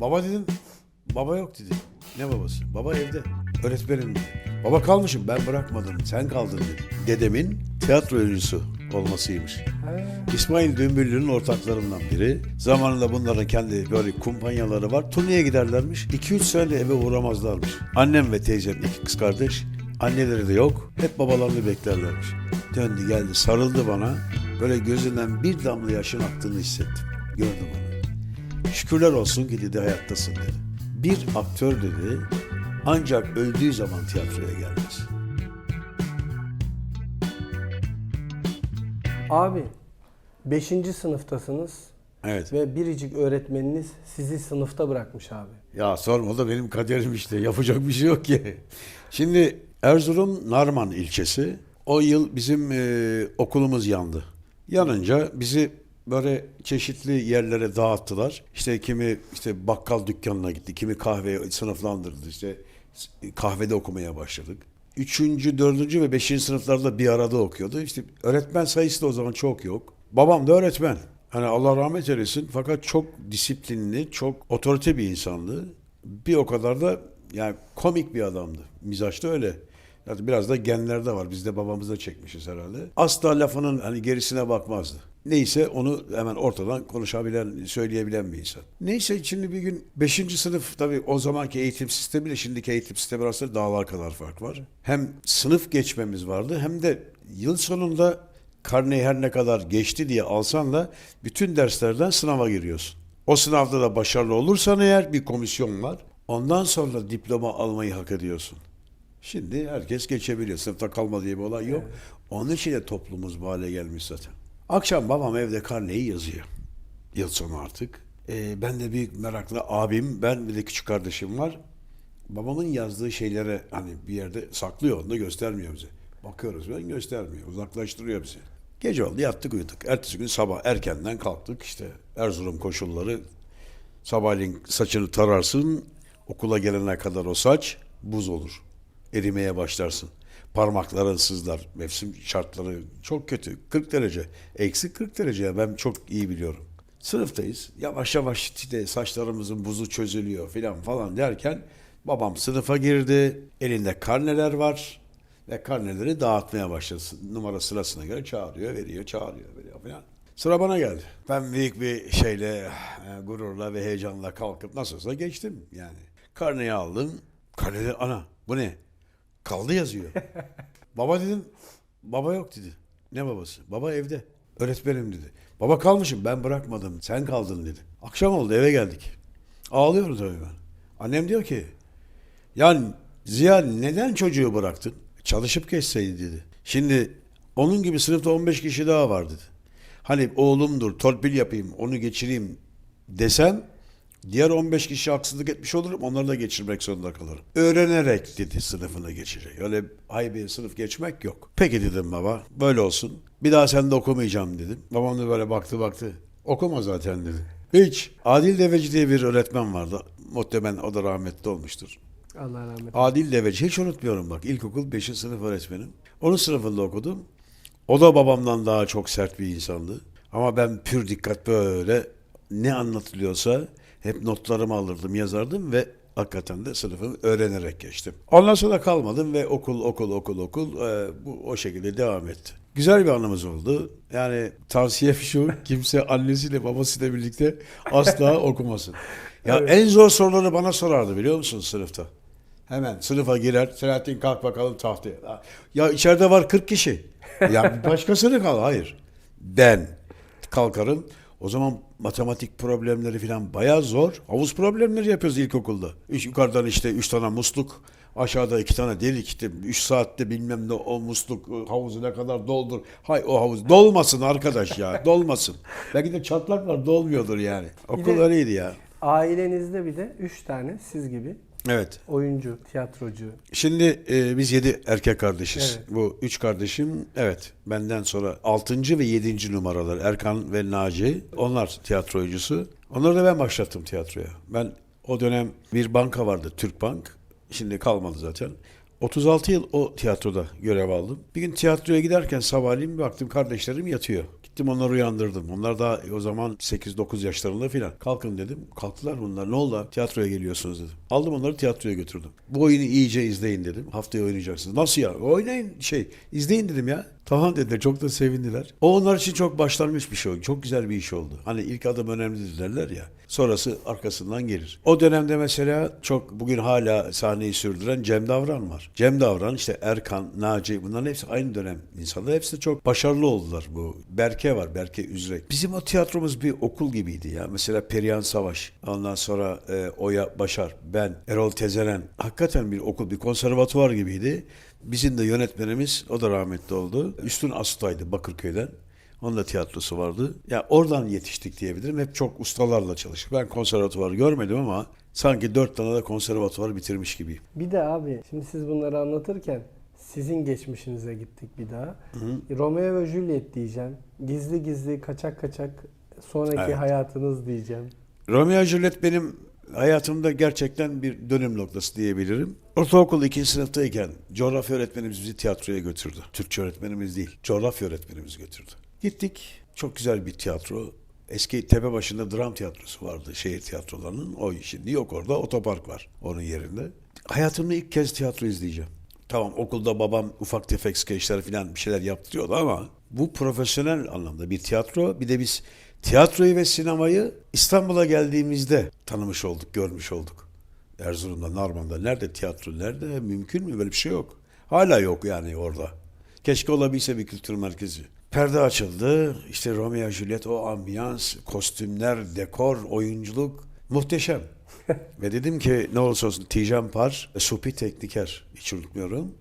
Baba dedim. Baba yok dedi. Ne babası? Baba evde. Öğretmenim dedi. Baba kalmışım ben bırakmadım. Sen kaldın dedi. Dedemin tiyatro oyuncusu olmasıymış. İsmail Dümbüllü'nün ortaklarından biri. Zamanında bunların kendi böyle kumpanyaları var. Turneye giderlermiş. 2-3 sene de eve uğramazlarmış. Annem ve teyzem iki kız kardeş. Anneleri de yok. Hep babalarını beklerlermiş. Döndü geldi sarıldı bana. Böyle gözünden bir damla yaşın aktığını hissettim. Gördü bana. Şükürler olsun ki dedi hayattasın dedi. Bir aktör dedi ancak öldüğü zaman tiyatroya gelmez. Abi 5. sınıftasınız Evet. ve biricik öğretmeniniz sizi sınıfta bırakmış abi. Ya sorma da benim kaderim işte. Yapacak bir şey yok ki. Şimdi Erzurum Narman ilçesi. O yıl bizim e, okulumuz yandı. Yanınca bizi böyle çeşitli yerlere dağıttılar. İşte kimi işte bakkal dükkanına gitti, kimi kahve sınıflandırdı. İşte kahvede okumaya başladık. Üçüncü, dördüncü ve beşinci sınıflarda bir arada okuyordu. İşte öğretmen sayısı da o zaman çok yok. Babam da öğretmen. Hani Allah rahmet eylesin fakat çok disiplinli, çok otorite bir insandı. Bir o kadar da yani komik bir adamdı. Mizaçta öyle. Yani biraz da genlerde var. Biz de babamızda çekmişiz herhalde. Asla lafının hani gerisine bakmazdı. Neyse onu hemen ortadan konuşabilen, söyleyebilen bir insan. Neyse şimdi bir gün 5. sınıf tabii o zamanki eğitim sistemiyle şimdiki eğitim sistemi arasında dağlar kadar fark var. Hem sınıf geçmemiz vardı hem de yıl sonunda karneyi her ne kadar geçti diye alsan da bütün derslerden sınava giriyorsun. O sınavda da başarılı olursan eğer bir komisyon var. Ondan sonra diploma almayı hak ediyorsun. Şimdi herkes geçebiliyor. Sınıfta kalma diye bir olay yok. Onun için de toplumumuz bu hale gelmiş zaten. Akşam babam evde karneyi yazıyor. Yıl sonu artık. Ee, ben de büyük merakla abim, ben bir de küçük kardeşim var. Babamın yazdığı şeylere hani bir yerde saklıyor, onu da göstermiyor bize. Bakıyoruz ben göstermiyor, uzaklaştırıyor bizi. Gece oldu yattık uyuduk. Ertesi gün sabah erkenden kalktık işte Erzurum koşulları. Sabahleyin saçını tararsın, okula gelene kadar o saç buz olur. Erimeye başlarsın. Parmakların sızlar. Mevsim şartları çok kötü. 40 derece. Eksi 40 derece. Ben çok iyi biliyorum. Sınıftayız. Yavaş yavaş işte saçlarımızın buzu çözülüyor filan falan derken babam sınıfa girdi. Elinde karneler var ve karneleri dağıtmaya başladı. Numara sırasına göre çağırıyor, veriyor, çağırıyor, veriyor filan. Sıra bana geldi. Ben büyük bir şeyle, e, gururla ve heyecanla kalkıp nasıl olsa geçtim yani. Karneyi aldım. Karnede ana bu ne? Kaldı yazıyor. baba dedim. Baba yok dedi. Ne babası? Baba evde. Öğretmenim dedi. Baba kalmışım ben bırakmadım. Sen kaldın dedi. Akşam oldu eve geldik. Ağlıyorum tabii ben. Annem diyor ki ya Ziya neden çocuğu bıraktın? Çalışıp geçseydi dedi. Şimdi onun gibi sınıfta 15 kişi daha var dedi. Hani oğlumdur torpil yapayım onu geçireyim desem diğer 15 kişi haksızlık etmiş olurum onları da geçirmek zorunda kalırım. Öğrenerek dedi sınıfını geçecek. Öyle haybi sınıf geçmek yok. Peki dedim baba böyle olsun. Bir daha sen de okumayacağım dedim. Babam da böyle baktı baktı. Okuma zaten dedi. Hiç. Adil Deveci diye bir öğretmen vardı. Muhtemelen o da rahmetli olmuştur. Allah rahmet eylesin. Adil Deveci hiç unutmuyorum bak. İlkokul 5. sınıf öğretmenim. Onun sınıfında okudum. O da babamdan daha çok sert bir insandı. Ama ben pür dikkat böyle ne anlatılıyorsa hep notlarımı alırdım, yazardım ve hakikaten de sınıfımı öğrenerek geçtim. Ondan sonra kalmadım ve okul, okul, okul, okul e, bu o şekilde devam etti. Güzel bir anımız oldu. Yani tavsiyem şu, kimse annesiyle babasıyla birlikte asla okumasın. Ya en zor soruları bana sorardı biliyor musun sınıfta? Hemen sınıfa girer. Selahattin kalk bakalım tahtaya. Ya içeride var 40 kişi. Ya başkasını kal. Hayır. Ben kalkarım. O zaman matematik problemleri falan bayağı zor. Havuz problemleri yapıyoruz ilkokulda. Üç, yukarıdan işte üç tane musluk. Aşağıda iki tane delik işte. Üç saatte bilmem ne o musluk o havuzu ne kadar doldur. Hay o havuz. Dolmasın arkadaş ya. Dolmasın. Belki de çatlak var dolmuyordur yani. Okul öyleydi ya. Ailenizde bir de 3 tane siz gibi Evet. oyuncu, tiyatrocu. Şimdi e, biz yedi erkek kardeşiz. Evet. Bu üç kardeşim evet benden sonra altıncı ve yedinci numaralar Erkan ve Naci. Onlar tiyatro oyuncusu. Onları da ben başlattım tiyatroya. Ben o dönem bir banka vardı Türk Bank. Şimdi kalmadı zaten. 36 yıl o tiyatroda görev aldım. Bir gün tiyatroya giderken sabahleyin bir baktım kardeşlerim yatıyor. Gittim onları uyandırdım. Onlar da o zaman 8-9 yaşlarında filan. Kalkın dedim. Kalktılar bunlar. Ne oldu? Tiyatroya geliyorsunuz dedim. Aldım onları tiyatroya götürdüm. Bu oyunu iyice izleyin dedim. Haftaya oynayacaksınız. Nasıl ya? Oynayın şey. izleyin dedim ya. Tamam dediler. Çok da sevindiler. O onlar için çok başlangıç bir şey oldu. Çok güzel bir iş oldu. Hani ilk adım önemlidir derler ya. Sonrası arkasından gelir. O dönemde mesela çok bugün hala sahneyi sürdüren Cem Davran var. Cem Davran işte Erkan, Naci bunların hepsi aynı dönem insanlar. Hepsi de çok başarılı oldular bu. Berke var, Berke Üzrek. Bizim o tiyatromuz bir okul gibiydi ya. Mesela Perihan Savaş, ondan sonra e, Oya Başar, ben, Erol Tezeren. Hakikaten bir okul, bir konservatuvar gibiydi. Bizim de yönetmenimiz, o da rahmetli oldu. Üstün Asutay'dı Bakırköy'den. Onun da tiyatrosu vardı. Ya oradan yetiştik diyebilirim. Hep çok ustalarla çalıştık. Ben konservatuvar görmedim ama sanki dört tane de konservatuvar bitirmiş gibiyim. Bir de abi şimdi siz bunları anlatırken sizin geçmişinize gittik bir daha. Romeo ve Juliet diyeceğim. Gizli gizli kaçak kaçak sonraki Evet. hayatınız diyeceğim. Romeo Juliet benim hayatımda gerçekten bir dönüm noktası diyebilirim. Ortaokul ikinci sınıftayken coğrafya öğretmenimiz bizi tiyatroya götürdü. Türkçe öğretmenimiz değil, coğrafya öğretmenimiz götürdü. Gittik, çok güzel bir tiyatro. Eski tepe başında dram tiyatrosu vardı şehir tiyatrolarının. O şimdi yok orada, otopark var onun yerinde. Hayatımda ilk kez tiyatro izleyeceğim. Tamam okulda babam ufak tefek skeçler falan bir şeyler yaptırıyordu ama bu profesyonel anlamda bir tiyatro. Bir de biz tiyatroyu ve sinemayı İstanbul'a geldiğimizde tanımış olduk, görmüş olduk. Erzurum'da, Narman'da nerede tiyatro, nerede mümkün mü böyle bir şey yok. Hala yok yani orada. Keşke olabilse bir kültür merkezi. Perde açıldı. İşte Romeo Juliet o ambiyans, kostümler, dekor, oyunculuk muhteşem. Ve dedim ki ne olursa olsun Tijan Par, Supi Tekniker hiç unutmuyorum.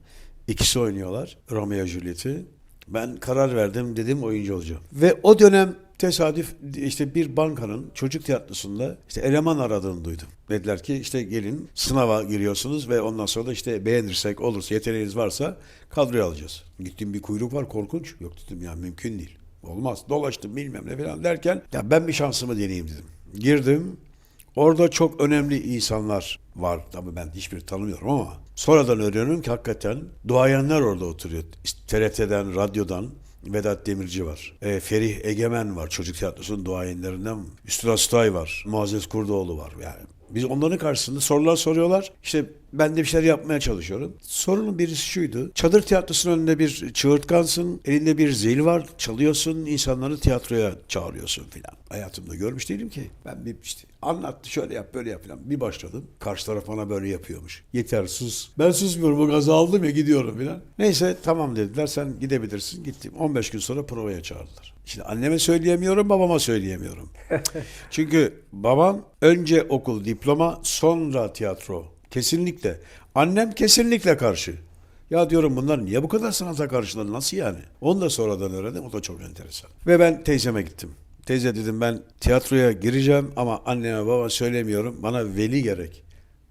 İkisi oynuyorlar Romeo Juliet'i. Ben karar verdim dedim oyuncu olacağım. Ve o dönem tesadüf işte bir bankanın çocuk tiyatrosunda işte eleman aradığını duydum. Dediler ki işte gelin sınava giriyorsunuz ve ondan sonra da işte beğenirsek olursa yeteneğiniz varsa kadroya alacağız. Gittim bir kuyruk var korkunç. Yok dedim ya mümkün değil. Olmaz. Dolaştım bilmem ne falan derken ya ben bir şansımı deneyeyim dedim. Girdim. Orada çok önemli insanlar var. Tabii ben hiçbir tanımıyorum ama sonradan öğreniyorum ki hakikaten duayenler orada oturuyor. TRT'den, radyodan Vedat Demirci var. E, Ferih Egemen var. Çocuk tiyatrosunun duayenlerinden. Üstün Astay var. Muazzez Kurdoğlu var. Yani biz onların karşısında sorular soruyorlar. İşte ben de bir şeyler yapmaya çalışıyorum. Sorunun birisi şuydu. Çadır tiyatrosunun önünde bir çığırtkansın. Elinde bir zil var. Çalıyorsun. insanları tiyatroya çağırıyorsun filan. Hayatımda görmüş değilim ki. Ben bir işte anlattı şöyle yap böyle yap filan. Bir başladım. Karşı taraf bana böyle yapıyormuş. Yeter sus. Ben susmuyorum. O gazı aldım ya gidiyorum filan. Neyse tamam dediler. Sen gidebilirsin. Gittim. 15 gün sonra provaya çağırdılar. Şimdi anneme söyleyemiyorum, babama söyleyemiyorum. Çünkü babam önce okul, diploma, sonra tiyatro. Kesinlikle. Annem kesinlikle karşı. Ya diyorum bunlar niye bu kadar sanata karşılar? Nasıl yani? Onu da sonradan öğrendim. O da çok enteresan. Ve ben teyzeme gittim. Teyze dedim ben tiyatroya gireceğim ama anneme babama söylemiyorum. Bana veli gerek.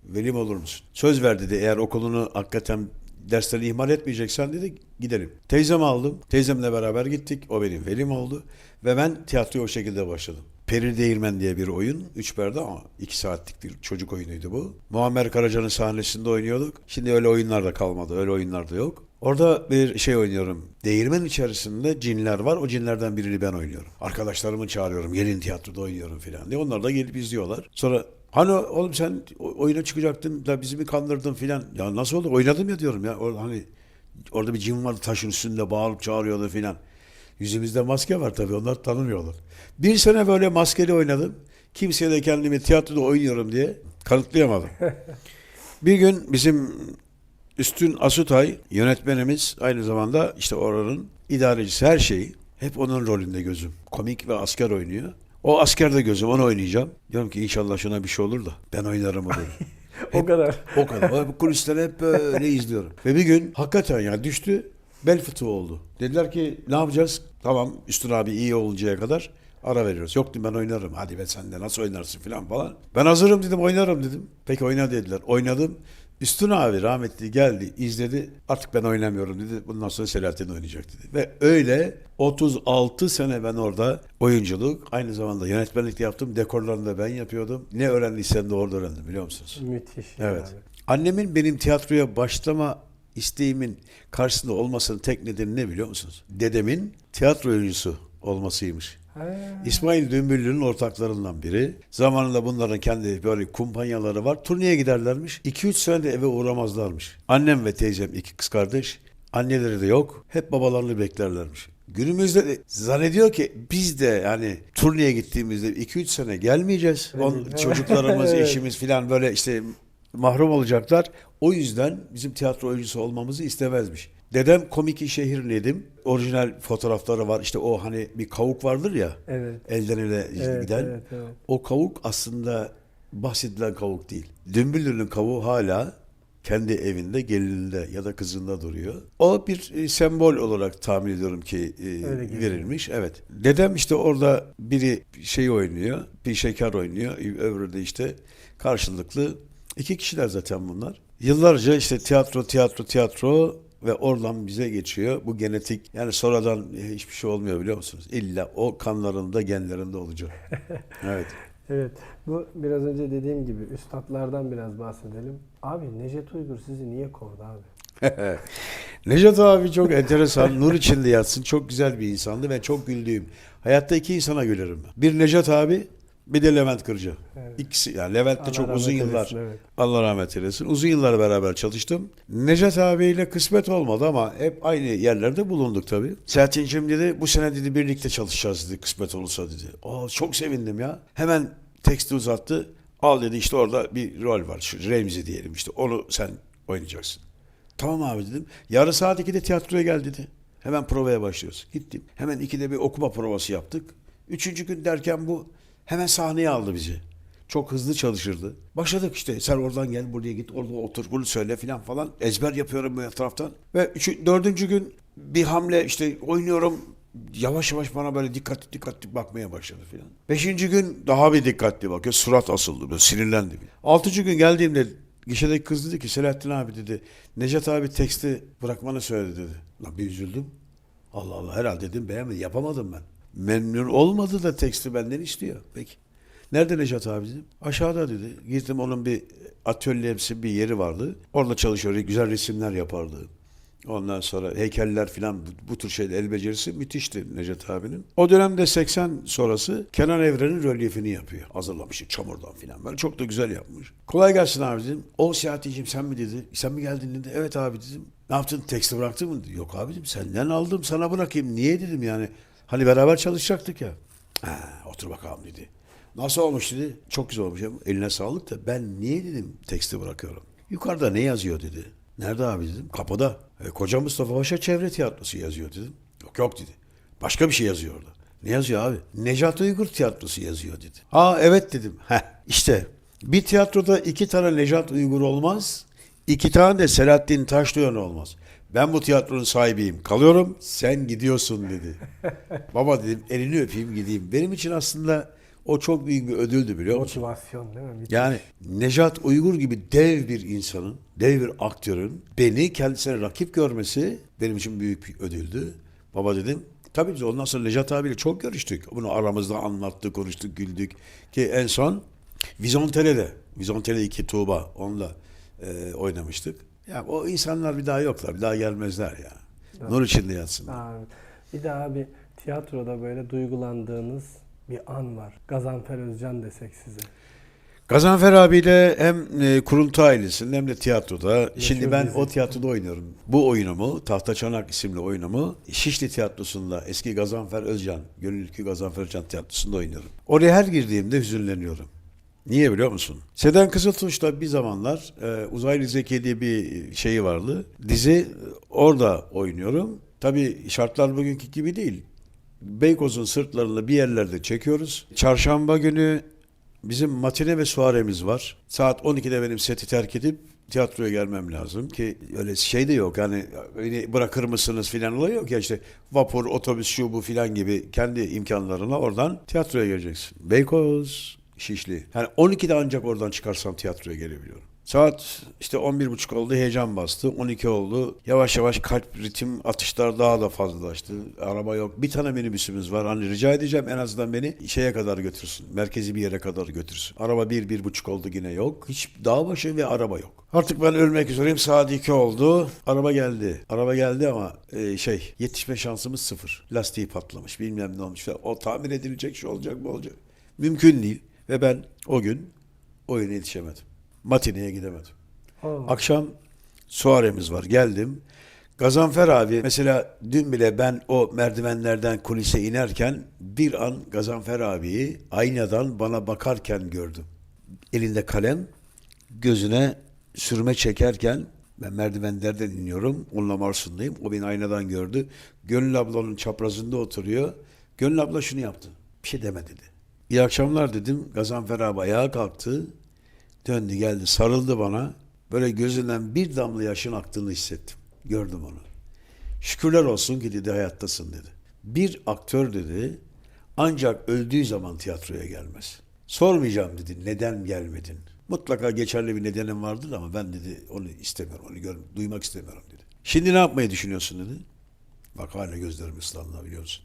Velim olur musun? Söz ver dedi eğer okulunu hakikaten dersleri ihmal etmeyeceksen dedi gidelim. Teyzemi aldım. Teyzemle beraber gittik. O benim velim oldu. Ve ben tiyatroya o şekilde başladım. Peri Değirmen diye bir oyun. Üç perde ama iki saatlik bir çocuk oyunuydu bu. Muammer Karaca'nın sahnesinde oynuyorduk. Şimdi öyle oyunlar da kalmadı. Öyle oyunlar da yok. Orada bir şey oynuyorum. Değirmen içerisinde cinler var. O cinlerden birini ben oynuyorum. Arkadaşlarımı çağırıyorum. Gelin tiyatroda oynuyorum filan diye. Onlar da gelip izliyorlar. Sonra Hani oğlum sen oyuna çıkacaktın da bizi mi kandırdın filan. Ya nasıl oldu? Oynadım ya diyorum ya. Orada hani orada bir cin vardı taşın üstünde bağırıp çağırıyordu filan. Yüzümüzde maske var tabii onlar tanımıyorlar. Bir sene böyle maskeli oynadım. Kimseye de kendimi tiyatroda oynuyorum diye kanıtlayamadım. bir gün bizim Üstün Asutay yönetmenimiz aynı zamanda işte oranın idarecisi her şeyi. Hep onun rolünde gözüm. Komik ve asker oynuyor. O asker de gözüm onu oynayacağım. Diyorum ki inşallah şuna bir şey olur da ben oynarım onu. O kadar. O kadar. Bu kulisleri hep böyle izliyorum. Ve bir gün hakikaten ya düştü. Bel fıtığı oldu. Dediler ki ne yapacağız? Tamam Üstün abi iyi oluncaya kadar ara veriyoruz. Yok dedim ben oynarım. Hadi be sen de nasıl oynarsın falan falan. Ben hazırım dedim oynarım dedim. Peki oyna dediler. Oynadım. Üstün abi rahmetli geldi izledi. Artık ben oynamıyorum dedi. Bundan sonra Selahattin oynayacak dedi. Ve öyle 36 sene ben orada oyunculuk aynı zamanda yönetmenlik de yaptım. Dekorlarını da ben yapıyordum. Ne öğrendiysem de orada öğrendim biliyor musunuz? Müthiş. Evet. abi. Annemin benim tiyatroya başlama isteğimin karşısında olmasının tek nedeni ne biliyor musunuz? Dedemin tiyatro oyuncusu olmasıymış. İsmail Dümbüllü'nün ortaklarından biri. Zamanında bunların kendi böyle kumpanyaları var. Turneye giderlermiş. 2-3 sene de eve uğramazlarmış. Annem ve teyzem iki kız kardeş. Anneleri de yok. Hep babalarını beklerlermiş. Günümüzde de zannediyor ki biz de yani turneye gittiğimizde 2-3 sene gelmeyeceğiz. On, çocuklarımız, eşimiz falan böyle işte mahrum olacaklar. O yüzden bizim tiyatro oyuncusu olmamızı istemezmiş. Dedem komik şehir Nedim. Orijinal fotoğrafları var. İşte o hani bir kavuk vardır ya. Evet. Elden ele Evet, giden. evet, evet. O kavuk aslında bahsedilen kavuk değil. Dümbüllü'nün kavuğu hala kendi evinde, gelininde ya da kızında duruyor. O bir e, sembol olarak tahmin ediyorum ki e, verilmiş. Evet. Dedem işte orada biri şey oynuyor, bir şeker oynuyor, öbürü de işte karşılıklı. iki kişiler zaten bunlar. Yıllarca işte tiyatro, tiyatro, tiyatro ve oradan bize geçiyor. Bu genetik yani sonradan hiçbir şey olmuyor biliyor musunuz? İlla o kanlarında, genlerinde olacak. Evet. Evet. Bu biraz önce dediğim gibi üstadlardan biraz bahsedelim. Abi Necdet Uygur sizi niye kovdu abi? Necdet abi çok enteresan, nur içinde yatsın. Çok güzel bir insandı ve çok güldüğüm. Hayatta iki insana gülerim. Bir Necdet abi, bir de Levent Kırca. Evet. İkisi, yani Levent de Allah çok uzun yıllar, eylesin, evet. Allah rahmet eylesin. Uzun yıllar beraber çalıştım. Necdet abiyle kısmet olmadı ama hep aynı yerlerde bulunduk tabii. Selahattin'cim dedi, bu sene dedi birlikte çalışacağız dedi, kısmet olursa dedi. Aa, çok sevindim ya. Hemen teksti uzattı. Al dedi işte orada bir rol var. Şu Remzi diyelim işte onu sen oynayacaksın. Tamam abi dedim. Yarın saat 2'de tiyatroya gel dedi. Hemen provaya başlıyoruz. Gittim. Hemen 2'de bir okuma provası yaptık. Üçüncü gün derken bu hemen sahneye aldı bizi. Çok hızlı çalışırdı. Başladık işte sen oradan gel buraya git orada otur bunu söyle filan falan. Ezber yapıyorum bu etraftan. Ve üçü, dördüncü gün bir hamle işte oynuyorum. Yavaş yavaş bana böyle dikkatli dikkatli bakmaya başladı filan. Beşinci gün daha bir dikkatli bakıyor. Surat asıldı böyle sinirlendi. Altıncı gün geldiğimde gişedeki kız dedi ki Selahattin abi dedi Necat abi teksti bırakmanı söyledi dedi. Lan bir üzüldüm. Allah Allah herhalde dedim beğenmedi yapamadım ben. Memnun olmadı da teksti benden istiyor. Peki. Nerede Necat abi dedim. Aşağıda dedi. Gittim onun bir atölyemsi bir yeri vardı. Orada çalışıyor. Güzel resimler yapardı. Ondan sonra heykeller filan bu, bu tür şeyler el becerisi müthişti Necdet abinin. O dönemde 80 sonrası Kenan Evren'in rölyefini yapıyor. Hazırlamış çamurdan filan. Böyle çok da güzel yapmış. Kolay gelsin abi dedim. O Siyahati'cim sen mi dedi. Sen mi geldin dedi. Evet abi dedim. Ne yaptın? Teksti bıraktın mı? Yok abi dedim. Senden aldım sana bırakayım. Niye dedim yani. Hani beraber çalışacaktık ya. Ha, otur bakalım dedi. Nasıl olmuş dedi. Çok güzel olmuş. Eline sağlık da ben niye dedim teksti bırakıyorum. Yukarıda ne yazıyor dedi. Nerede abi dedim. Kapıda. E, Koca Mustafa Paşa Çevre Tiyatrosu yazıyor dedim. Yok yok dedi. Başka bir şey yazıyor orada. Ne yazıyor abi? Necat Uygur Tiyatrosu yazıyor dedi. Ha evet dedim. Heh işte bir tiyatroda iki tane Necat Uygur olmaz. iki tane de Selahattin Taşlıyan olmaz. Ben bu tiyatronun sahibiyim. Kalıyorum. Sen gidiyorsun dedi. Baba dedim elini öpeyim gideyim. Benim için aslında o çok büyük bir ödüldü biliyor musun? Motivasyon değil mi? Yani Necat Uygur gibi dev bir insanın, dev bir aktörün beni kendisine rakip görmesi benim için büyük bir ödüldü. Baba dedim. Tabii biz ondan sonra Necat abiyle çok görüştük. Bunu aramızda anlattık, konuştuk, güldük. Ki en son Vizontele'de, Vizontele 2 Tuğba onunla e, oynamıştık. Ya o insanlar bir daha yoklar, bir daha gelmezler ya. Nur içinde yatsınlar. Abi, bir de abi tiyatroda böyle duygulandığınız bir an var. Gazanfer Özcan desek size. Gazanfer abiyle hem e, kuruntu ailesinde hem de tiyatroda. Şimdi ben dizi. o tiyatroda oynuyorum. Bu oyunumu, Tahta Çanak isimli oyunumu Şişli Tiyatrosu'nda eski Gazanfer Özcan, Gönüllü Gazanfer Özcan Tiyatrosu'nda oynuyorum. Oraya her girdiğimde hüzünleniyorum. Niye biliyor musun? Seden Kızıltuğ'da bir zamanlar e, Uzaylı Zeki diye bir şeyi vardı. Dizi e, orada oynuyorum. Tabii şartlar bugünkü gibi değil. Beykoz'un sırtlarında bir yerlerde çekiyoruz. Çarşamba günü bizim matine ve suaremiz var. Saat 12'de benim seti terk edip tiyatroya gelmem lazım ki öyle şey de yok yani beni bırakır mısınız filan olay yok ya işte vapur, otobüs şu bu filan gibi kendi imkanlarına oradan tiyatroya geleceksin. Beykoz, Şişli. Yani 12'de ancak oradan çıkarsam tiyatroya gelebiliyorum. Saat işte 11.30 oldu heyecan bastı. 12 oldu. Yavaş yavaş kalp ritim atışlar daha da fazlalaştı. Araba yok. Bir tane minibüsümüz var. Hani rica edeceğim en azından beni şeye kadar götürsün. Merkezi bir yere kadar götürsün. Araba bir, bir buçuk oldu yine yok. Hiç dağ başı ve araba yok. Artık ben ölmek üzereyim. Saat 2 oldu. Araba geldi. Araba geldi ama e, şey yetişme şansımız sıfır. Lastiği patlamış. Bilmem ne olmuş. O tamir edilecek şu olacak bu olacak. Mümkün değil. Ve ben o gün oyuna yetişemedim. Matineye gidemedim. Allah. Akşam soaremiz var. Geldim. Gazanfer abi mesela dün bile ben o merdivenlerden kulise inerken bir an Gazanfer abiyi aynadan bana bakarken gördüm. Elinde kalem gözüne sürme çekerken ben merdivenlerden iniyorum. Onunla Marsun'dayım. O beni aynadan gördü. Gönül ablanın çaprazında oturuyor. Gönül abla şunu yaptı. Bir şey deme dedi. İyi akşamlar dedim. Gazanfer abi ayağa kalktı. Döndü geldi sarıldı bana. Böyle gözünden bir damla yaşın aktığını hissettim. Gördüm onu. Şükürler olsun ki dedi hayattasın dedi. Bir aktör dedi ancak öldüğü zaman tiyatroya gelmez. Sormayacağım dedi neden gelmedin. Mutlaka geçerli bir nedenim vardır ama ben dedi onu istemiyorum, onu gör, duymak istemiyorum dedi. Şimdi ne yapmayı düşünüyorsun dedi. Bak hala gözlerim ıslandı biliyorsun.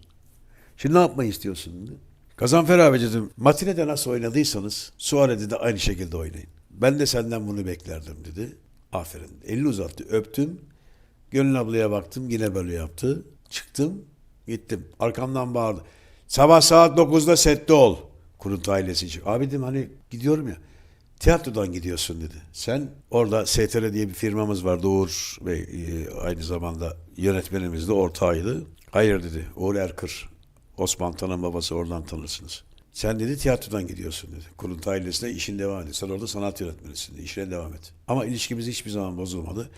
Şimdi ne yapmayı istiyorsun dedi. Gazanfer abi dedim, matinede nasıl oynadıysanız Suare'de de aynı şekilde oynayın. Ben de senden bunu beklerdim dedi. Aferin. Elini uzattı, öptüm. Gönül ablaya baktım, yine böyle yaptı. Çıktım, gittim. Arkamdan bağırdı. Sabah saat 9'da sette ol. Kuruntu ailesi için. Abi dedim hani gidiyorum ya. Tiyatrodan gidiyorsun dedi. Sen orada STR diye bir firmamız vardı. Uğur Bey e, aynı zamanda yönetmenimiz de ortağıydı. Hayır dedi. Uğur Erkır. Osman Tan'ın babası oradan tanırsınız. Sen dedi tiyatrodan gidiyorsun dedi. Kuruntu ailesine işin devam ediyor. Sen orada sanat yönetmenisin. İşine devam et. Ama ilişkimiz hiçbir zaman bozulmadı.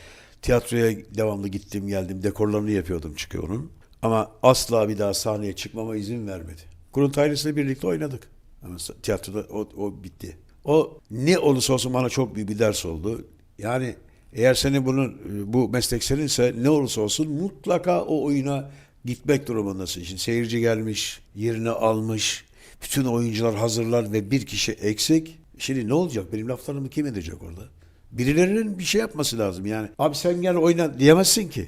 Tiyatroya devamlı gittim geldim. Dekorlarını yapıyordum çünkü onun. Ama asla bir daha sahneye çıkmama izin vermedi. Kuruntu ailesiyle birlikte oynadık. Ama tiyatroda o, o bitti. O ne olursa olsun bana çok büyük bir ders oldu. Yani eğer senin bunun bu meslek seninse ne olursa olsun mutlaka o oyuna gitmek durumundasın. Şimdi seyirci gelmiş, yerini almış, bütün oyuncular hazırlar ve bir kişi eksik. Şimdi ne olacak? Benim laflarımı kim edecek orada? Birilerinin bir şey yapması lazım yani. Abi sen gel oyna diyemezsin ki.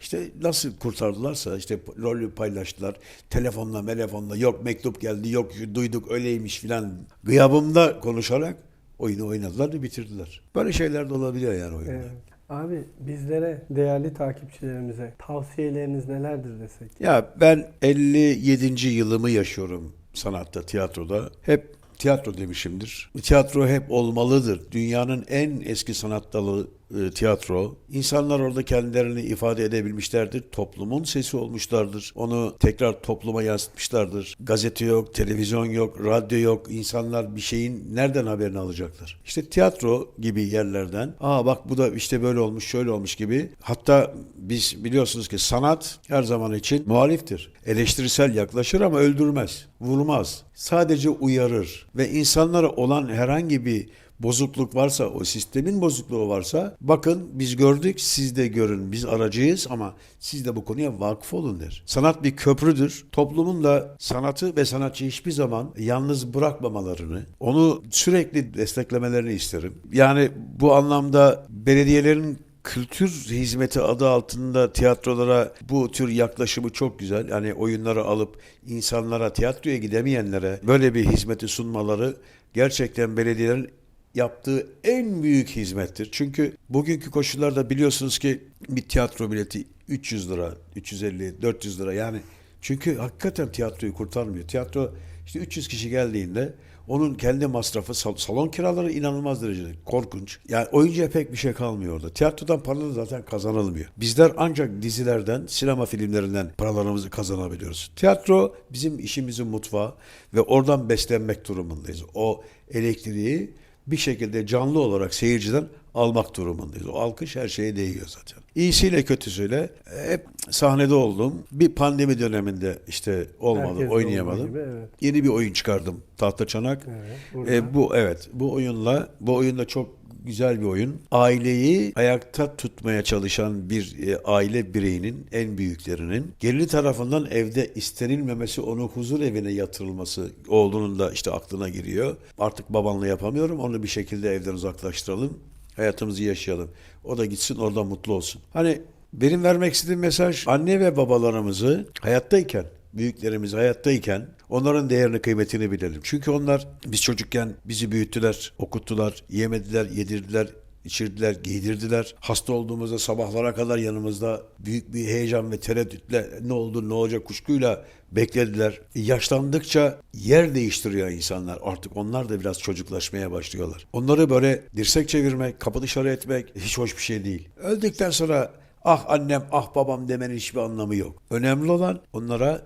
İşte nasıl kurtardılarsa işte rolü paylaştılar. Telefonla, telefonla yok mektup geldi, yok duyduk öyleymiş filan. Gıyabımda konuşarak oyunu oynadılar ve bitirdiler. Böyle şeyler de olabiliyor yani oyunda. Evet. Abi bizlere, değerli takipçilerimize tavsiyeleriniz nelerdir desek? Ya ben 57. yılımı yaşıyorum sanatta, tiyatroda. Hep tiyatro demişimdir. Tiyatro hep olmalıdır. Dünyanın en eski sanat dalı e, tiyatro. İnsanlar orada kendilerini ifade edebilmişlerdir. Toplumun sesi olmuşlardır. Onu tekrar topluma yansıtmışlardır. Gazete yok, televizyon yok, radyo yok. İnsanlar bir şeyin nereden haberini alacaklar? İşte tiyatro gibi yerlerden aa bak bu da işte böyle olmuş, şöyle olmuş gibi. Hatta biz biliyorsunuz ki sanat her zaman için muhaliftir. Eleştirisel yaklaşır ama öldürmez, vurmaz. Sadece uyarır ve insanlara olan herhangi bir bozukluk varsa, o sistemin bozukluğu varsa bakın biz gördük siz de görün biz aracıyız ama siz de bu konuya vakıf olun der. Sanat bir köprüdür. Toplumun da sanatı ve sanatçı hiçbir zaman yalnız bırakmamalarını, onu sürekli desteklemelerini isterim. Yani bu anlamda belediyelerin kültür hizmeti adı altında tiyatrolara bu tür yaklaşımı çok güzel. Yani oyunları alıp insanlara, tiyatroya gidemeyenlere böyle bir hizmeti sunmaları gerçekten belediyelerin yaptığı en büyük hizmettir. Çünkü bugünkü koşullarda biliyorsunuz ki bir tiyatro bileti 300 lira, 350, 400 lira yani çünkü hakikaten tiyatroyu kurtarmıyor. Tiyatro işte 300 kişi geldiğinde onun kendi masrafı, sal- salon kiraları inanılmaz derecede korkunç. Yani oyuncuya pek bir şey kalmıyor orada. Tiyatrodan para da zaten kazanılmıyor. Bizler ancak dizilerden, sinema filmlerinden paralarımızı kazanabiliyoruz. Tiyatro bizim işimizin mutfağı ve oradan beslenmek durumundayız. O elektriği bir şekilde canlı olarak seyirciden almak durumundayız. O alkış her şeye değiyor zaten. İyisiyle kötüsüyle hep sahnede oldum. Bir pandemi döneminde işte olmadı, olduğu oynayamadım. gibi, evet. Yeni bir oyun çıkardım. Tahta Çanak. Evet, burada. E, bu evet, bu oyunla bu oyunda çok güzel bir oyun. Aileyi ayakta tutmaya çalışan bir e, aile bireyinin en büyüklerinin gelini tarafından evde istenilmemesi, onu huzur evine yatırılması olduğunun da işte aklına giriyor. Artık babanla yapamıyorum. Onu bir şekilde evden uzaklaştıralım. Hayatımızı yaşayalım. O da gitsin orada mutlu olsun. Hani benim vermek istediğim mesaj anne ve babalarımızı hayattayken, büyüklerimiz hayattayken onların değerini kıymetini bilelim. Çünkü onlar biz çocukken bizi büyüttüler, okuttular, yemediler, yedirdiler, içirdiler, giydirdiler. Hasta olduğumuzda sabahlara kadar yanımızda büyük bir heyecan ve tereddütle ne oldu ne olacak kuşkuyla beklediler. Yaşlandıkça yer değiştiriyor insanlar. Artık onlar da biraz çocuklaşmaya başlıyorlar. Onları böyle dirsek çevirmek, kapı dışarı etmek hiç hoş bir şey değil. Öldükten sonra ah annem ah babam demenin hiçbir anlamı yok. Önemli olan onlara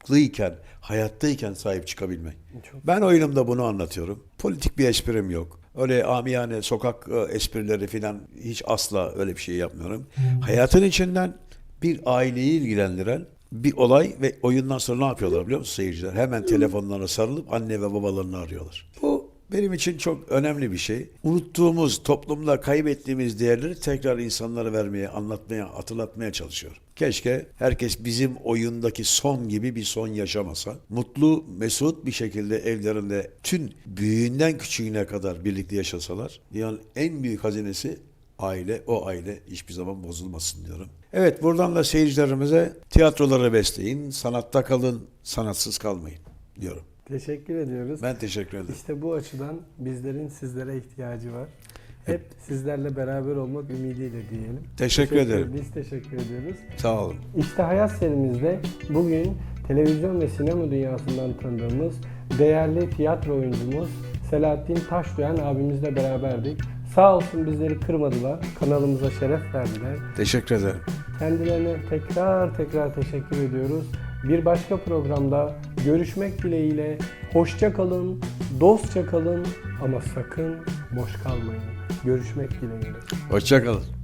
sağlıklıyken, hayattayken sahip çıkabilmek. Ben oyunumda bunu anlatıyorum. Politik bir esprim yok. Öyle amiyane sokak e, esprileri falan hiç asla öyle bir şey yapmıyorum. Hayatın içinden bir aileyi ilgilendiren bir olay ve oyundan sonra ne yapıyorlar biliyor musun seyirciler? Hemen telefonlarına sarılıp anne ve babalarını arıyorlar. Bu benim için çok önemli bir şey. Unuttuğumuz, toplumda kaybettiğimiz değerleri tekrar insanlara vermeye, anlatmaya, hatırlatmaya çalışıyorum. Keşke herkes bizim oyundaki son gibi bir son yaşamasa. Mutlu, mesut bir şekilde evlerinde tüm büyüğünden küçüğüne kadar birlikte yaşasalar. Yani en büyük hazinesi aile, o aile hiçbir zaman bozulmasın diyorum. Evet buradan da seyircilerimize tiyatroları besleyin, sanatta kalın, sanatsız kalmayın diyorum. Teşekkür ediyoruz. Ben teşekkür ederim. İşte bu açıdan bizlerin sizlere ihtiyacı var. Hep sizlerle beraber olmak ümidiyle diyelim. Teşekkür ederim. Biz teşekkür ediyoruz. Sağ olun. İşte Hayat serimizde bugün televizyon ve sinema dünyasından tanıdığımız değerli tiyatro oyuncumuz Selahattin Taşduyan abimizle beraberdik. Sağ olsun bizleri kırmadılar, kanalımıza şeref verdiler. Teşekkür ederim. Kendilerine tekrar tekrar teşekkür ediyoruz. Bir başka programda görüşmek dileğiyle hoşça kalın, dostça kalın ama sakın boş kalmayın. Görüşmek dileğiyle. Hoşçakalın.